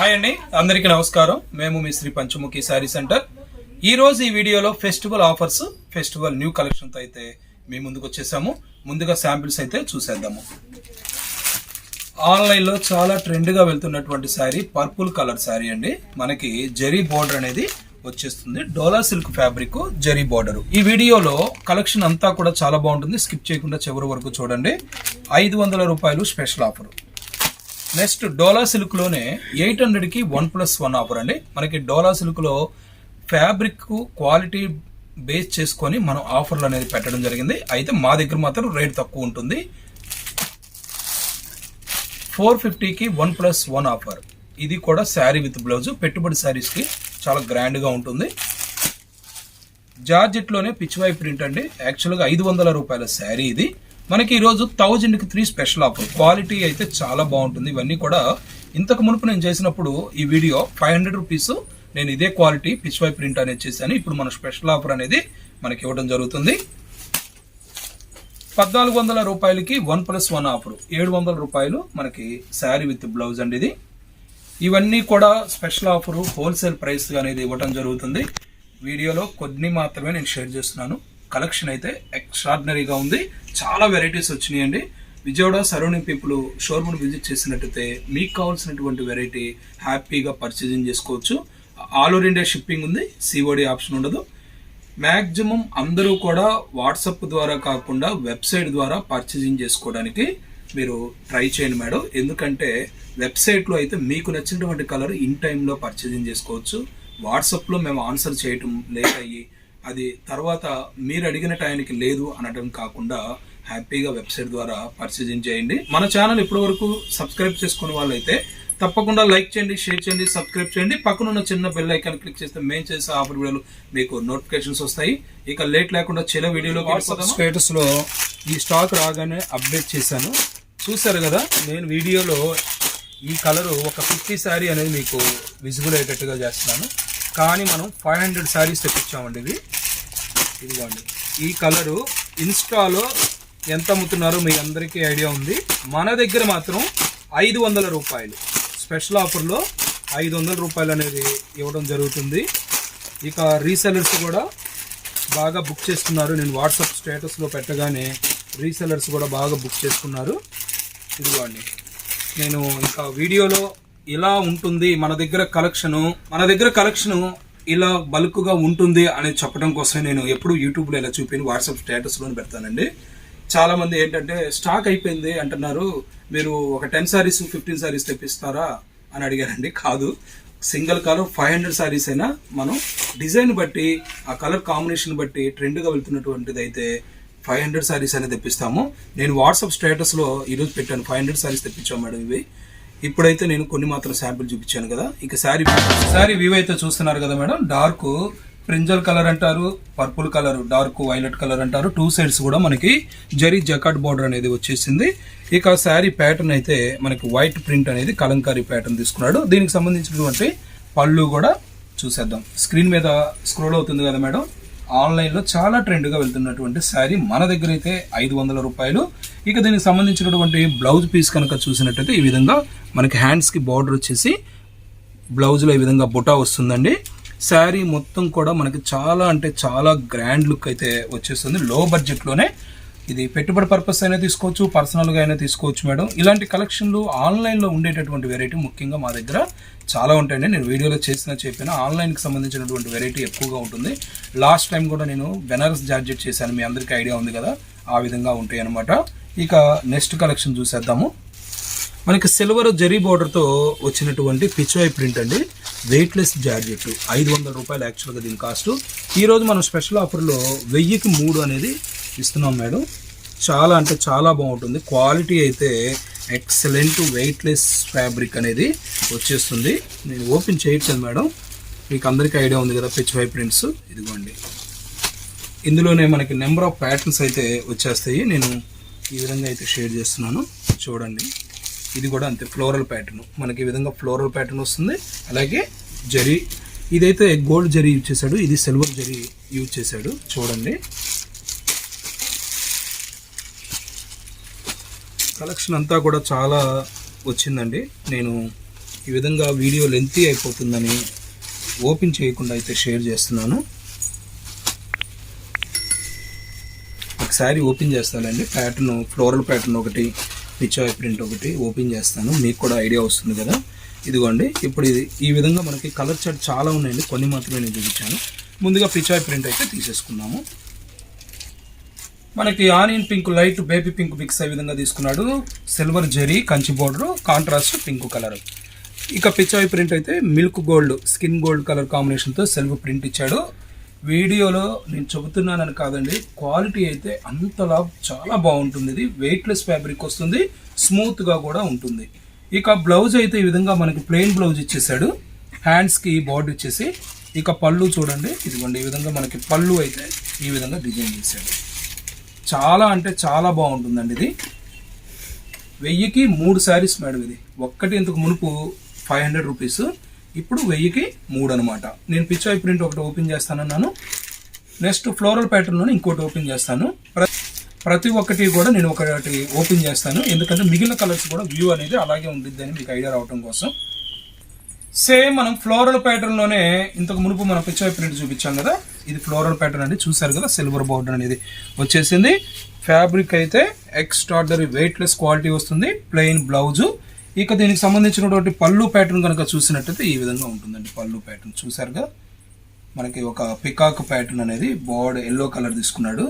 Hi అండి అందరికీ నమస్కారం. మేము మీ శ్రీ పంచముఖి శారీ సెంటర్. ఈ రోజు ఈ వీడియోలో ఫెస్టివల్ ఆఫర్స్ ఫెస్టివల్ న్యూ కలెక్షన్తో అయితే మీ ముందుకు వచ్చేసాము. ముందుగా శాంపిల్స్ అయితే చూసేద్దాము. ఆన్లైన్లో చాలా ట్రెండ్గా వెళ్తున్నటువంటి శారీ పర్పుల్ కలర్ శారీ అండి. మనకి జరీ బోర్డర్ అనేది వచ్చేస్తుంది. Dola silk fabric zari border. ఈ వీడియోలో కలెక్షన్ అంతా కూడా చాలా బాగుంటుంది. స్కిప్ చేయకుండా చివరి వరకు చూడండి. ఐదు వందల రూపాయలు స్పెషల్ ఆఫర్. నెక్స్ట్ డోలా సిల్క్లోనే ఎయిట్ హండ్రెడ్కి వన్ ప్లస్ వన్ ఆఫర్ అండి. మనకి డోలా సిల్క్లో ఫ్యాబ్రిక్ క్వాలిటీ బేస్ చేసుకొని మనం ఆఫర్లు అనేది పెట్టడం జరిగింది. అయితే మా దగ్గర మాత్రం రేట్ తక్కువ ఉంటుంది. ఫోర్ ఫిఫ్టీకి వన్ ప్లస్ వన్ ఆఫర్. ఇది కూడా శారీ విత్ బ్లౌజ్. పెట్టుబడి శారీస్కి చాలా గ్రాండ్గా ఉంటుంది. జార్జెట్లోనే పిచ్చివై ప్రింట్ అండి. యాక్చువల్గా ఐదు వందల రూపాయల శారీ ఇది. మనకి ఈరోజు థౌజండ్కి త్రీ స్పెషల్ ఆఫర్ క్వాలిటీ అయితే చాలా బాగుంటుంది. ఇవన్నీ కూడా ఇంతకు మునుపు నేను చేసినప్పుడు ఈ వీడియో ఫైవ్ హండ్రెడ్ రూపీస్ నేను ఇదే క్వాలిటీ పిచ్వై ప్రింట్ అనేది చేశాను. ఇప్పుడు మన స్పెషల్ ఆఫర్ అనేది మనకి ఇవ్వడం జరుగుతుంది. పద్నాలుగు వందల రూపాయలకి వన్ ప్లస్ వన్ ఆఫర్ ఏడు వందల రూపాయలు మనకి శారీ విత్ బ్లౌజ్ అండి ఇది. ఇవన్నీ కూడా స్పెషల్ ఆఫర్ హోల్సేల్ ప్రైస్ అనేది ఇవ్వడం జరుగుతుంది. వీడియోలో కొన్ని మాత్రమే నేను షేర్ చేస్తున్నాను. కలెక్షన్ అయితే ఎక్స్ట్రాడినరీగా ఉంది. చాలా వెరైటీస్ వచ్చినాయండి. Vijayawada surrounding people showroom visit చేసినట్టయితే మీకు కావాల్సినటువంటి వెరైటీ హ్యాపీగా పర్చేజింగ్ చేసుకోవచ్చు. ఆల్ ఓవర్ ఇండియా షిప్పింగ్ ఉంది. సిఓడి ఆప్షన్ ఉండదు. మ్యాక్సిమం అందరూ కూడా వాట్సాప్ ద్వారా కాకుండా వెబ్సైట్ ద్వారా పర్చేజింగ్ చేసుకోవడానికి మీరు ట్రై చేయండి మేడం. ఎందుకంటే వెబ్సైట్లో అయితే మీకు నచ్చినటువంటి కలర్ ఇన్ టైంలో పర్చేజింగ్ చేసుకోవచ్చు. వాట్సాప్లో మేము ఆన్సర్ చేయటం లేట్ అయ్యి అది తర్వాత మీరు అడిగిన టైంకి లేదు అనడం కాకుండా హ్యాపీగా వెబ్సైట్ ద్వారా పర్చేజింగ్ చేయండి. మన ఛానల్ ఇప్పటి వరకు సబ్స్క్రైబ్ చేసుకునే వాళ్ళైతే తప్పకుండా లైక్ చేయండి షేర్ చేయండి సబ్స్క్రైబ్ చేయండి. పక్కన ఉన్న చిన్న బెల్ ఐకాన్ క్లిక్ చేస్తే మేము చేసే ఆఫర్ వీడియోలు మీకు నోటిఫికేషన్స్ వస్తాయి. ఇక లేట్ లేకుండా చిన్న వీడియోలో స్టేటస్లో ఈ స్టాక్ రాగానే అప్డేట్ చేశాను. చూసారు కదా నేను వీడియోలో ఈ కలర్ ఒక ఫిఫ్టీ శారీ అనేది మీకు విజిబుల్ అయ్యేటట్టుగా చేస్తున్నాను. కానీ మనం ఫైవ్ హండ్రెడ్ శారీస్ తెప్పించామండి ఇది ఇదిగోండి. ఈ కలరు ఇన్స్టాలో ఎంత అమ్ముతున్నారో మీ అందరికీ ఐడియా ఉంది. మన దగ్గర మాత్రం ఐదు వందల రూపాయలు. స్పెషల్ ఆఫర్లో ఐదు వందల రూపాయలు అనేది ఇవ్వడం జరుగుతుంది. ఇక రీసెలర్స్ కూడా బాగా బుక్ చేసుకున్నారు నేను వాట్సాప్ స్టేటస్లో పెట్టగానే రీసెలర్స్ కూడా బాగా బుక్ చేసుకున్నారు. ఇదిగోండి. నేను ఇంకా వీడియోలో ఇలా ఉంటుంది మన దగ్గర కలెక్షను మన దగ్గర కలెక్షను ఇలా బల్క్గా ఉంటుంది అని చెప్పడం కోసం నేను ఎప్పుడు యూట్యూబ్లో ఇలా చూపిన వాట్సాప్ స్టేటస్లో పెడతానండి. చాలా మంది ఏంటంటే స్టాక్ అయిపోయింది అంటున్నారు. మీరు ఒక టెన్ సారీస్ ఫిఫ్టీన్ సారీస్ తెప్పిస్తారా? అని అడిగారండి. కాదు. Single colour five hundred saris అయినా మనం డిజైన్ బట్టి ఆ కలర్ కాంబినేషన్ బట్టి ట్రెండ్గా వెళ్తున్నటువంటిది అయితే ఫైవ్ హండ్రెడ్ సారీస్ అనేది తెప్పిస్తాము. నేను వాట్సాప్ స్టేటస్లో ఈరోజు పెట్టాను. ఫైవ్ హండ్రెడ్ సారీస్ తెప్పించాం మేడం ఇవి. ఇప్పుడైతే నేను కొన్ని మాత్రం శాంపిల్ చూపించాను కదా. ఇక శారీ శారీ వ్యూ అయితే చూస్తున్నారు కదా మేడం. డార్క్ ప్రింజల్ కలర్ అంటారు purple colour dark violet colour అంటారు. టూ సైడ్స్ కూడా మనకి జరీ జకాట్ బార్డర్ అనేది వచ్చేసింది. ఇక శారీ ప్యాటర్న్ అయితే మనకి వైట్ ప్రింట్ అనేది కలంకారీ ప్యాటర్న్ తీసుకున్నాడు. దీనికి సంబంధించినటువంటి పళ్ళు కూడా చూసేద్దాం. స్క్రీన్ మీద స్క్రోల్ అవుతుంది కదా మేడం. ఆన్లైన్లో చాలా ట్రెండ్గా వెళ్తున్నటువంటి శారీ మన దగ్గర అయితే ఐదు వందల రూపాయలు. ఇక దీనికి సంబంధించినటువంటి బ్లౌజ్ పీస్ కనుక చూసినట్టయితే ఈ విధంగా మనకి హ్యాండ్స్కి బార్డర్ వచ్చేసి బ్లౌజ్లో ఈ విధంగా బుటా వస్తుందండి. శారీ మొత్తం కూడా మనకి చాలా అంటే చాలా గ్రాండ్ లుక్ అయితే వచ్చేస్తుంది. లో బడ్జెట్లోనే ఇది పెట్టుబడి పర్పస్ అయినా తీసుకోవచ్చు పర్సనల్గా అయినా తీసుకోవచ్చు మేడం. ఇలాంటి కలెక్షన్లు ఆన్లైన్లో ఉండేటటువంటి వెరైటీ ముఖ్యంగా మా దగ్గర చాలా ఉంటాయండి. నేను వీడియోలో చేసిన చెప్పిన ఆన్లైన్కి సంబంధించినటువంటి వెరైటీ ఎక్కువగా ఉంటుంది. లాస్ట్ టైం కూడా నేను బెనారస్ జార్జెట్ చేశాను. మీ అందరికీ ఐడియా ఉంది కదా ఆ విధంగా ఉంటాయి అనమాట ఇక నెక్స్ట్ కలెక్షన్ చూసేద్దాము. మనకి సిల్వర్ జరీ బోర్డర్తో వచ్చినటువంటి పిచ్వై ప్రింట్ అండి. వెయిట్లెస్ జార్జెట్ ఐదు వందల రూపాయలు యాక్చువల్గా దీని కాస్ట్. ఈరోజు మనం స్పెషల్ ఆఫర్లో వెయ్యికి మూడు అనేది ఇస్తున్నాం మేడం. చాలా అంటే చాలా బాగుంటుంది. క్వాలిటీ అయితే ఎక్సలెంట్ వెయిట్లెస్ ఫ్యాబ్రిక్ అనేది వచ్చేస్తుంది. నేను ఓపెన్ చేయట్లేదు మేడం. మీకు అందరికీ ఐడియా ఉంది కదా పిచ్ వై ప్రింట్స్? ఇదిగోండి. ఇందులోనే మనకి నెంబర్ ఆఫ్ ప్యాటర్న్స్ అయితే వచ్చేస్తాయి. నేను ఈ విధంగా అయితే షేర్ చేస్తున్నాను. చూడండి. ఇది కూడా అంతే ఫ్లోరల్ ప్యాటర్న్. మనకి ఈ విధంగా ఫ్లోరల్ ప్యాటర్న్ వస్తుంది. అలాగే జరీ. ఇదైతే గోల్డ్ జరీ యూజ్ చేశాడు. ఇది సిల్వర్ జరీ యూజ్ చేశాడు. చూడండి. కలెక్షన్ అంతా కూడా చాలా వచ్చిందండి. నేను ఈ విధంగా వీడియో లెంతీ అయిపోతుందని ఓపెన్ చేయకుండా అయితే షేర్ చేస్తున్నాను. ఒకసారి ఓపెన్ చేస్తానండి. ప్యాటర్న్ ఫ్లోరల్ ప్యాటర్న్ ఒకటి పిచ్చాయ్ ప్రింట్ ఒకటి ఓపెన్ చేస్తాను. మీకు కూడా ఐడియా వస్తుంది కదా. ఇదిగోండి. ఇప్పుడు ఇది ఈ విధంగా మనకి కలర్ చార్ట్ చాలా ఉన్నాయండి. కొన్ని మాత్రమే నేను చూపించాను. ముందుగా పిచ్చాయ్ ప్రింట్ అయితే తీసేసుకున్నాము మనకి onion pink light baby pink mix అయ్యే విధంగా తీసుకున్నాడు. Silver zari Kanchi border contrast pink colour. ఇక పిచ్చాయి ప్రింట్ అయితే milk gold skin gold colour కాంబినేషన్తో సెల్వ్ ప్రింట్ ఇచ్చాడు. వీడియోలో నేను చెబుతున్నానని కాదండి క్వాలిటీ అయితే అంతలా చాలా బాగుంటుంది. ఇది వెయిట్లెస్ ఫ్యాబ్రిక్ వస్తుంది స్మూత్గా కూడా ఉంటుంది. ఇక బ్లౌజ్ అయితే ఈ విధంగా మనకి ప్లెయిన్ బ్లౌజ్ ఇచ్చేసాడు. హ్యాండ్స్కి బార్డర్ ఇచ్చేసి ఇక పళ్ళు చూడండి. ఇదిగోండి ఈ విధంగా మనకి పళ్ళు అయితే ఈ విధంగా డిజైన్ చేశాడు. చాలా అంటే చాలా బాగుంటుందండి ఇది. వెయ్యికి మూడు శారీస్ మేడం ఇది. ఒక్కటి ఇంతకు మునుపు ఫైవ్ హండ్రెడ్ రూపీస్ ఇప్పుడు వెయ్యికి మూడు అనమాట నేను పిచ్చాయి ప్రింట్ ఒకటి ఓపెన్ చేస్తానన్నాను. నెక్స్ట్ ఫ్లోరల్ ప్యాటర్న్లోనే ఇంకోటి ఓపెన్ చేస్తాను. ప్ర- ప్రతి ఒక్కటి కూడా నేను ఒకటి ఓపెన్ చేస్తాను. ఎందుకంటే మిగిలిన కలర్స్ కూడా వ్యూ అనేది అలాగే ఉంటుంది అని మీకు ఐడియా రావడం కోసం. సేమ్ మనం ఫ్లోరల్ ప్యాటర్న్లోనే ఇంతకు మునుపు మనం పిక్చర్ ప్రింట్ చూపించాం కదా ఇది ఫ్లోరల్ ప్యాటర్న్ అండి. చూసారు కదా సిల్వర్ బార్డర్ అనేది వచ్చేసింది. ఫ్యాబ్రిక్ అయితే ఎక్స్ట్రాడనరీ వెయిట్లెస్ క్వాలిటీ వస్తుంది ప్లెయిన్ బ్లౌజు ఇక దీనికి సంబంధించినటువంటి పళ్ళు ప్యాటర్న్ కనుక చూసినట్టయితే ఈ విధంగా ఉంటుందండి పళ్ళు ప్యాటర్న్ చూసారు కదా మనకి ఒక పికాక్ ప్యాటర్న్ అనేది బోర్డ్ ఎల్లో కలర్ తీసుకున్నాడు.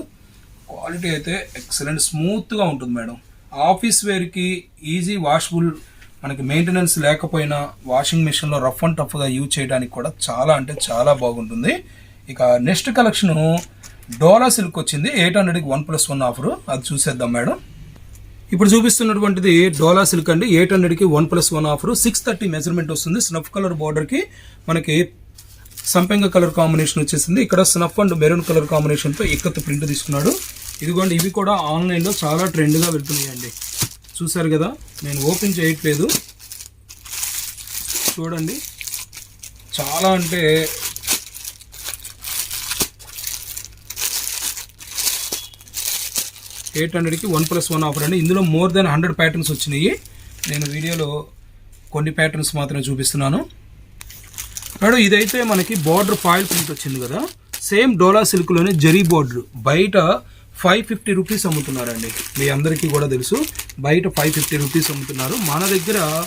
క్వాలిటీ అయితే ఎక్సలెంట్ స్మూత్గా ఉంటుంది మేడం. ఆఫీస్ వేర్కి ఈజీ వాష్బుల్ మనకి మెయింటెనెన్స్ లేకపోయినా వాషింగ్ మిషన్లో రఫ్ అండ్ టఫ్గా యూజ్ చేయడానికి కూడా చాలా అంటే చాలా బాగుంటుంది. ఇక నెక్స్ట్ కలెక్షన్ డోలా సిల్క్ వచ్చింది. ఎయిట్ హండ్రెడ్కి వన్ ప్లస్ వన్ ఆఫర్ అది చూసేద్దాం మేడం. ఇప్పుడు చూపిస్తున్నటువంటిది డోలా సిల్క్ అండి. ఎయిట్ హండ్రెడ్కి one plus one offer six thirty measurement వస్తుంది. స్నఫ్ కలర్ బార్డర్కి మనకి సంపెంగ కలర్ కాంబినేషన్ వచ్చేసింది. ఇక్కడ స్నఫ్ అండ్ మెరూన్ కలర్ కాంబినేషన్తో ఇక్కత్ ప్రింట్ తీసుకున్నాడు. ఇదిగోండి ఇవి కూడా ఆన్లైన్లో చాలా ట్రెండ్గా వెళ్తున్నాయండి. చూసారు కదా నేను ఓపెన్ చేయట్లేదు. చూడండి. చాలా అంటే ఎయిట్ హండ్రెడ్కి వన్ ప్లస్ వన్ ఆఫర్ అండి. ఇందులో మోర్ దెన్ హండ్రెడ్ ప్యాటర్న్స్ వచ్చినాయి. నేను వీడియోలో కొన్ని ప్యాటర్న్స్ మాత్రమే చూపిస్తున్నాను. మేడం ఇదైతే మనకి బార్డర్ ఫాయిల్ ప్రింట్ వచ్చింది కదా. సేమ్ డోలా సిల్క్లోనే జరీ బార్డర్ బయట ఫైవ్ ఫిఫ్టీ రూపీస్ అమ్ముతున్నారండి. మీ అందరికీ కూడా తెలుసు. బయట ఫైవ్ ఫిఫ్టీ రూపీస్ అమ్ముతున్నారు. మన దగ్గర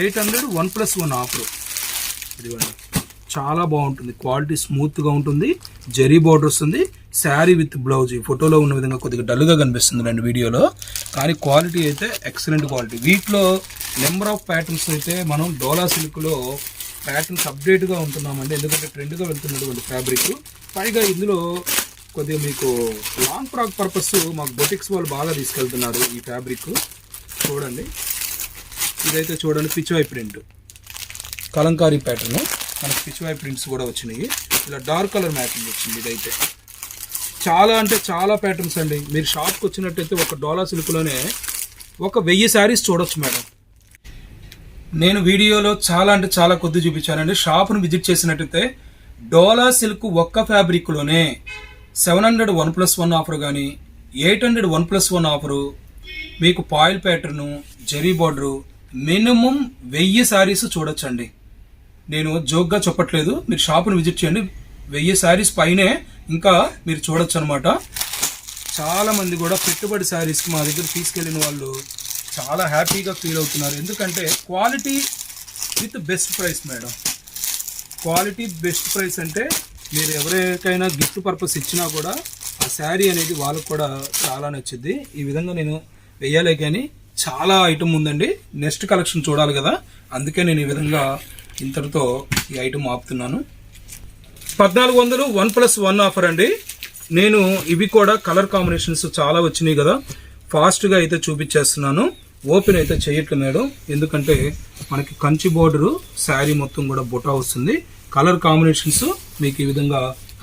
eight hundred one plus one offer. ఇదిగోండి. చాలా బాగుంటుంది. క్వాలిటీ స్మూత్గా ఉంటుంది. జరీ బార్డర్ వస్తుంది. Sari with blouse. ఈ ఫోటోలో ఉన్న విధంగా కొద్దిగా డల్గా కనిపిస్తుంది అండి వీడియోలో. కానీ క్వాలిటీ అయితే ఎక్సలెంట్ క్వాలిటీ. వీటిలో నెంబర్ ఆఫ్ ప్యాటర్న్స్ అయితే మనం డోలా సిల్క్లో ప్యాటర్న్స్ అప్డేట్గా ఉంటున్నామండి. ఎందుకంటే ట్రెండ్గా వెళ్తున్నటువంటి ఫ్యాబ్రిక్. పైగా ఇందులో కొద్దిగా మీకు లాంగ్ ఫ్రాక్ పర్పస్ మాకు బొటిక్స్ వాళ్ళు బాగా తీసుకెళ్తున్నారు ఈ ఫ్యాబ్రిక్ చూడండి. ఇదైతే చూడండి పిచ్వాయి ప్రింట్ కలంకారీ ప్యాటర్న్ మనకి పిచ్వాయి ప్రింట్స్ కూడా వచ్చినాయి. ఇలా డార్క్ కలర్ మ్యాచింగ్ వచ్చింది ఇదైతే. చాలా అంటే చాలా ప్యాటర్న్స్ అండి. మీరు షాప్కి వచ్చినట్టయితే ఒక డోలా సిల్క్లోనే ఒక వెయ్యి శారీస్ చూడొచ్చు మేడం. నేను వీడియోలో చాలా అంటే చాలా కొద్ది చూపించానండి. షాప్ను విజిట్ చేసినట్టయితే డోలా సిల్క్ ఒక్క ఫ్యాబ్రిక్లోనే seven hundred one plus one offer కానీ eight hundred one plus one offer మీకు foil pattern zari border minimum వెయ్యి శారీస్ చూడొచ్చండి. నేను జోక్గా చెప్పట్లేదు మీరు షాప్ను విజిట్ చేయండి. వెయ్యి శారీస్ పైనే ఇంకా మీరు చూడొచ్చు అనమాట చాలా మంది కూడా పెట్టుబడి శారీస్కి మా దగ్గర తీసుకెళ్ళిన వాళ్ళు చాలా హ్యాపీగా ఫీల్ అవుతున్నారు. ఎందుకంటే quality with best price madam. Quality best price అంటే మీరు ఎవరికైనా గిఫ్ట్ పర్పస్ ఇచ్చినా కూడా ఆ శారీ అనేది వాళ్ళకు కూడా చాలా నచ్చింది ఈ విధంగా నేను వెయ్యాలే కానీ చాలా ఐటమ్ ఉందండి. నెక్స్ట్ కలెక్షన్ చూడాలి కదా. అందుకే నేను ఈ విధంగా ఇంతటితో ఈ ఐటమ్ ఆపుతున్నాను. పద్నాలుగు వందలు వన్ ప్లస్ వన్ ఆఫర్ అండి. నేను ఇవి కూడా కలర్ కాంబినేషన్స్ చాలా వచ్చినాయి కదా. ఫాస్ట్గా అయితే చూపించేస్తున్నాను. ఓపెన్ అయితే చేయట్లేదు. మేడం ఎందుకంటే మనకి కంచి బోర్డరు శారీ మొత్తం కూడా బుటా వస్తుంది. కలర్ కాంబినేషన్స్ మీకు ఈ విధంగా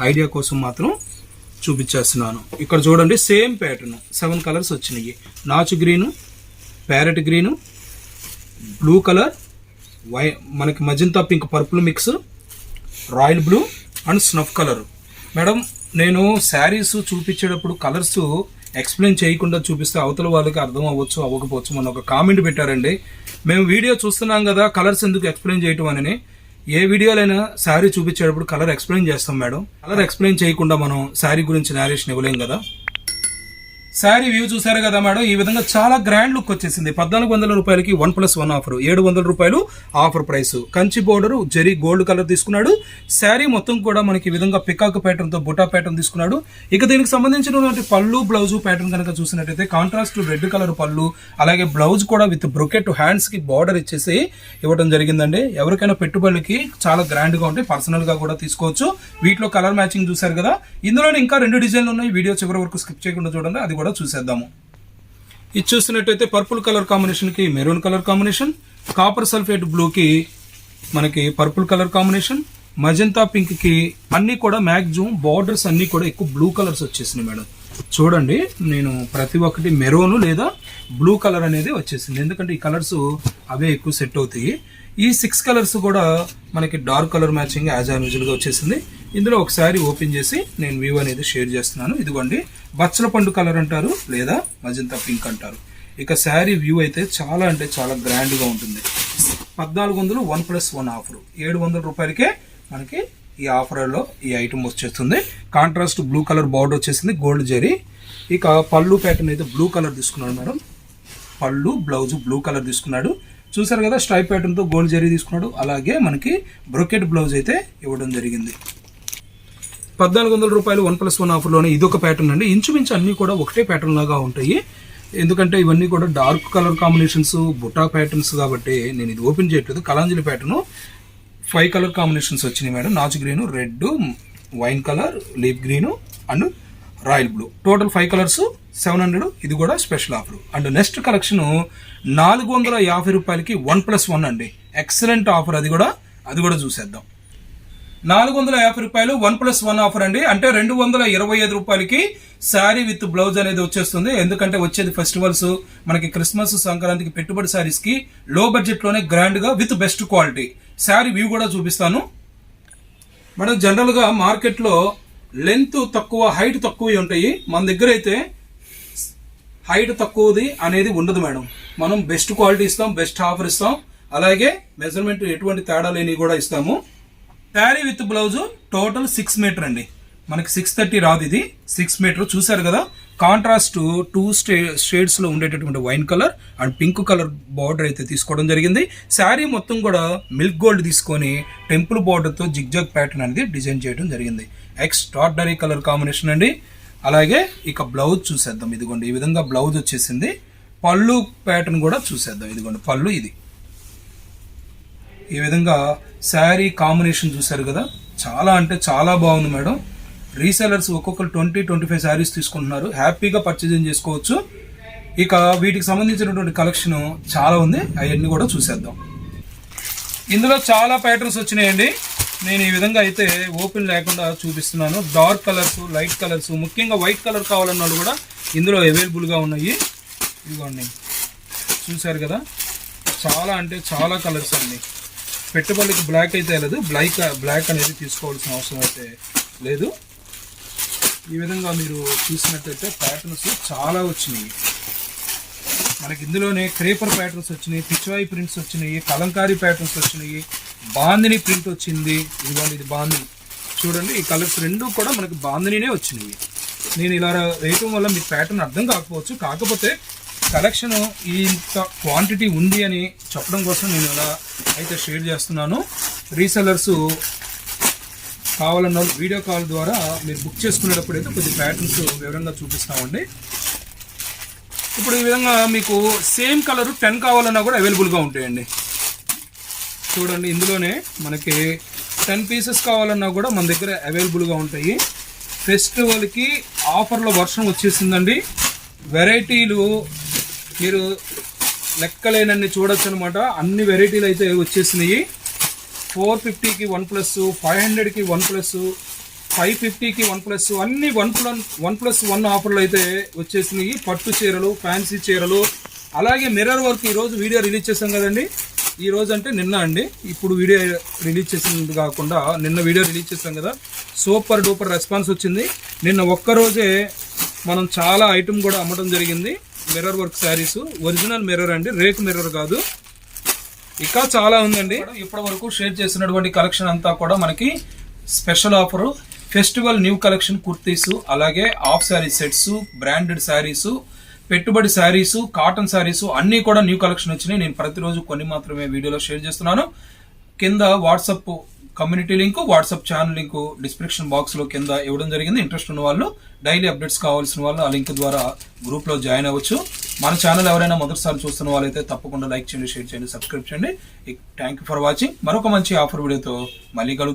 ఐడియా కోసం మాత్రం చూపించేస్తున్నాను. ఇక్కడ చూడండి సేమ్ ప్యాటర్న్ సెవెన్ కలర్స్ వచ్చినాయి. నాచు green parrot green blue colour why మనకి magenta pink purple mix royal blue and snuff colour. Madam నేను శారీస్ చూపించేటప్పుడు కలర్స్ ఎక్స్ప్లెయిన్ చేయకుండా చూపిస్తే అవతల వాళ్ళకి అర్థం అవ్వచ్చు అవ్వకపోవచ్చు మన ఒక కామెంట్ పెట్టారండి. మేము వీడియో చూస్తున్నాం కదా కలర్స్ ఎందుకు ఎక్స్ప్లెయిన్ చేయటం అని. ఏ వీడియోలైనా శారీ చూపించేటప్పుడు కలర్ ఎక్స్ప్లెయిన్ చేస్తాం మేడం. కలర్ ఎక్స్ప్లెయిన్ చేయకుండా మనం శారీ గురించి నారేషన్ ఇవ్వలేం కదా? శారీ వ్యూ చూసారు కదా మేడం? ఈ విధంగా చాలా గ్రాండ్ లుక్ వచ్చేసింది. పద్నాలుగు వందల రూపాయలకి వన్ ప్లస్ వన్ ఆఫర్. ఏడు వందల రూపాయలు offer price. Kanchi border zari gold colour తీసుకున్నాడు. శారీ మొత్తం కూడా మనకి ఈ విధంగా పికాక్ ప్యాటర్న్తో బుటా ప్యాటర్న్ తీసుకున్నాడు. ఇక దీనికి సంబంధించినటువంటి పళ్ళు బ్లౌజ్ ప్యాటర్న్ కనుక చూసినట్టయితే కాంట్రాస్ట్ రెడ్ కలర్ పళ్ళు అలాగే బ్లౌజ్ కూడా విత్ బ్రొకెట్ హ్యాండ్స్కి బార్డర్ ఇచ్చేసి ఇవ్వడం జరిగిందండి. ఎవరికైనా పెట్టుబడులకి చాలా గ్రాండ్గా ఉంటాయి పర్సనల్గా కూడా తీసుకోవచ్చు. వీటిలో కలర్ మ్యాచింగ్ చూసారు కదా. ఇందులో ఇంకా రెండు డిజైన్లు ఉన్నాయి. వీడియో చివరి వరకు స్కిప్ చేయకుండా చూడండి. అది కూడా చూసేద్దాము. ఇది చూసినట్టయితే పర్పుల్ కలర్ కాంబినేషన్కి maroon colour combination copper sulphate బ్లూకి మనకి పర్పుల్ కలర్ కాంబినేషన్ మజంతా పింక్కి అన్నీ కూడా మ్యాక్సిమం బార్డర్స్ అన్నీ కూడా ఎక్కువ బ్లూ కలర్స్ వచ్చేసినాయి మేడం. చూడండి నేను ప్రతి ఒక్కటి మెరూన్ లేదా బ్లూ కలర్ అనేది వచ్చేసింది. ఎందుకంటే ఈ కలర్స్ అవే ఎక్కువ సెట్ అవుతాయి. ఈ సిక్స్ కలర్స్ కూడా మనకి డార్క్ కలర్ మ్యాచింగ్ యాజ్ యూజువల్గా వచ్చేసింది. ఇందులో ఒకసారి ఓపెన్ చేసి నేను వ్యూ అనేది షేర్ చేస్తున్నాను. ఇదిగోండి బచ్చల పండు కలర్ అంటారు లేదా మజంతా పింక్ అంటారు. ఇక శారీ వ్యూ అయితే చాలా అంటే చాలా గ్రాండ్గా ఉంటుంది. పద్నాలుగు వందలు వన్ ప్లస్ వన్ ఆఫర్. ఏడు వందల రూపాయలకే మనకి ఈ ఆఫర్లో ఈ ఐటమ్ వచ్చేస్తుంది. కాంట్రాస్ట్ బ్లూ కలర్ బార్డర్ వచ్చేసింది గోల్డ్ జరీ. ఇక పళ్ళు ప్యాటర్న్ అయితే బ్లూ కలర్ తీసుకున్నాడు మేడం. పళ్ళు బ్లౌజ్ బ్లూ కలర్ తీసుకున్నాడు. చూసారు కదా స్ట్రైప్ ప్యాటర్న్తో గోల్డ్ జరీ తీసుకున్నాడు. అలాగే మనకి బ్రొకెట్ బ్లౌజ్ అయితే ఇవ్వడం జరిగింది. పద్నాలుగు వందల రూపాయలు వన్ ప్లస్ వన్ ఆఫర్లోనే ఇదొక ప్యాటర్న్ అండి. ఇంచుమించు అన్నీ కూడా ఒకటే ప్యాటర్న్ లాగా ఉంటాయి. ఎందుకంటే ఇవన్నీ కూడా dark colour combinations buta patterns కాబట్టి నేను ఇది ఓపెన్ చేయట్లేదు. Kalanjali pattern five colour combinations వచ్చినాయి మేడం. నాచు green red wine colour leaf green and royal blue total five colours seven hundred ఇది కూడా special offer and next collection నాలుగు వందల యాభై రూపాయలకి వన్ ప్లస్ వన్ అండి. ఎక్సలెంట్ ఆఫర్ అది కూడా అది కూడా చూసేద్దాం. నాలుగు వందల యాభై రూపాయలు వన్ ప్లస్ వన్ ఆఫర్ అండి. అంటే రెండు వందల ఇరవై ఐదు రూపాయలకి శారీ విత్ బ్లౌజ్ అనేది వచ్చేస్తుంది. ఎందుకంటే వచ్చేది ఫెస్టివల్స్ మనకి క్రిస్మస్ సంక్రాంతికి పెట్టుబడి శారీస్కి లో బడ్జెట్లోనే గ్రాండ్గా with best quality sari view కూడా చూపిస్తాను. మేడం జనరల్గా మార్కెట్లో లెంత్ తక్కువ హైట్ తక్కువ ఉంటాయి. మన దగ్గర అయితే హైట్ తక్కువది అనేది ఉండదు మేడం. మనం బెస్ట్ క్వాలిటీ ఇస్తాం బెస్ట్ ఆఫర్ ఇస్తాం. అలాగే మెజర్మెంట్ ఎటువంటి తేడా లేని కూడా ఇస్తాము. Sari with blouse total six metre అండి. మనకి సిక్స్ థర్టీ రాదు ఇది. సిక్స్ మీటర్ చూసారు కదా? కాంట్రాస్ట్ టూ స్టే షేడ్స్లో ఉండేటటువంటి wine colour and pink colour border అయితే తీసుకోవడం జరిగింది. శారీ మొత్తం కూడా మిల్క్ గోల్డ్ తీసుకొని టెంపుల్ బార్డర్తో జిగ్జాగ్ ప్యాటర్న్ అనేది డిజైన్ చేయడం జరిగింది. ఎక్స్ట్రాడనరీ కలర్ కాంబినేషన్ అండి. అలాగే ఇక బ్లౌజ్ చూసేద్దాం. ఇదిగోండి ఈ విధంగా బ్లౌజ్ వచ్చేసింది. పళ్ళు ప్యాటర్న్ కూడా చూసేద్దాం. ఇదిగోండి పళ్ళు ఇది. ఈ విధంగా శారీ కాంబినేషన్ చూసారు కదా. చాలా అంటే చాలా బాగుంది మేడం. రీసెలర్స్ ఒక్కొక్కరు ట్వంటీ ట్వంటీ ఫైవ్ శారీస్ తీసుకుంటున్నారు. హ్యాపీగా పర్చేజింగ్ చేసుకోవచ్చు. ఇక వీటికి సంబంధించినటువంటి కలెక్షన్ చాలా ఉంది. అవన్నీ కూడా చూసేద్దాం. ఇందులో చాలా ప్యాటర్న్స్ వచ్చినాయండి. నేను ఈ విధంగా అయితే ఓపెన్ లేకుండా చూపిస్తున్నాను. డార్క్ కలర్స్ లైట్ కలర్స్ ముఖ్యంగా వైట్ కలర్ కావాలన్న వాళ్ళు కూడా ఇందులో అవైలబుల్గా ఉన్నాయి. ఇదిగోండి. చూశారు కదా? చాలా అంటే చాలా కలర్స్ అండి. పెట్టుబడికి బ్లాక్ అయితే లేదు. బ్లాక్ బ్లాక్ అనేది తీసుకోవాల్సిన అవసరం అయితే లేదు. ఈ విధంగా మీరు చూసినట్టయితే ప్యాటర్న్స్ చాలా వచ్చినాయి. మనకి ఇందులోనే క్రేపర్ ప్యాటర్న్స్ వచ్చినాయి పిచ్వాయి ప్రింట్స్ వచ్చినాయి కలంకారీ ప్యాటర్న్స్ వచ్చినాయి బాందిని ప్రింట్ వచ్చింది. ఇదిగోండి ఇది బాందిని. చూడండి ఈ కలర్స్ రెండు కూడా మనకి బాందినినే వచ్చినాయి. నేను ఇలా వేయటం వల్ల మీకు ప్యాటర్న్ అర్థం కాకపోవచ్చు. కాకపోతే కలెక్షన్ ఇంత క్వాంటిటీ ఉంది అని చెప్పడం కోసం నేను ఇలా అయితే షేర్ చేస్తున్నాను. రీసెలర్స్ కావాలన్న వీడియో కాల్ ద్వారా మీరు బుక్ చేసుకునేటప్పుడు అయితే కొద్ది ప్యాటర్న్స్ వివరంగా చూపిస్తామండి. ఇప్పుడు ఈ విధంగా మీకు సేమ్ కలర్ టెన్ కావాలన్నా కూడా అవైలబుల్గా ఉంటాయండి. చూడండి ఇందులోనే మనకి టెన్ పీసెస్ కావాలన్నా కూడా మన దగ్గర అవైలబుల్గా ఉంటాయి. ఫెస్టివల్కి ఆఫర్లో వర్షం వచ్చేసిందండి. వెరైటీలు మీరు లెక్కలేనన్ని చూడొచ్చు అనమాట అన్ని వెరైటీలు అయితే వచ్చేసినాయి. ఫోర్ ఫిఫ్టీకి వన్ ప్లస్ ఫైవ్ హండ్రెడ్కి వన్ ప్లస్ ఫైవ్ ఫిఫ్టీకి వన్ ప్లస్ అన్ని one plus one plus one ఆఫర్లు అయితే వచ్చేసినాయి. పట్టు చీరలు ఫ్యాన్సీ చీరలు అలాగే మిర్రర్ వర్క్ ఈరోజు వీడియో రిలీజ్ చేసాం కదండి. ఈ రోజు అంటే నిన్న అండి. ఇప్పుడు వీడియో రిలీజ్ చేసింది కాకుండా నిన్న వీడియో రిలీజ్ చేసాం కదా. సూపర్ డూపర్ రెస్పాన్స్ వచ్చింది. నిన్న ఒక్క రోజే మనం చాలా ఐటమ్ కూడా అమ్మడం జరిగింది. Mirror work saris. Original mirror అండి. రేక్ మిర్రర్ కాదు. ఇంకా చాలా ఉందండి. ఇప్పటి వరకు షేర్ చేసినటువంటి కలెక్షన్ అంతా కూడా మనకి special offer. Festival new collection kurtis అలాగే half sari sets branded saris పెట్టుబడి శారీస్ కాటన్ శారీస్ అన్నీ కూడా న్యూ కలెక్షన్ వచ్చినాయి. నేను ప్రతిరోజు కొన్ని మాత్రమే వీడియోలో షేర్ చేస్తున్నాను. కింద WhatsApp community link WhatsApp channel link description బాక్స్లో కింద ఇవ్వడం జరిగింది. ఇంట్రెస్ట్ ఉన్న వాళ్ళు డైలీ అప్డేట్స్ కావాల్సిన వాళ్ళు ఆ లింక్ ద్వారా గ్రూప్లో జాయిన్ అవ్వచ్చు. మన ఛానల్ ఎవరైనా మొదటిసారి చూస్తున్న వాళ్ళైతే తప్పకుండా లైక్ చేయండి షేర్ చేయండి సబ్స్క్రైబ్ చేయండి. Thank you for watching. మరొక మంచి ఆఫర్ వీడియోతో మళ్ళీ కలుగుతాం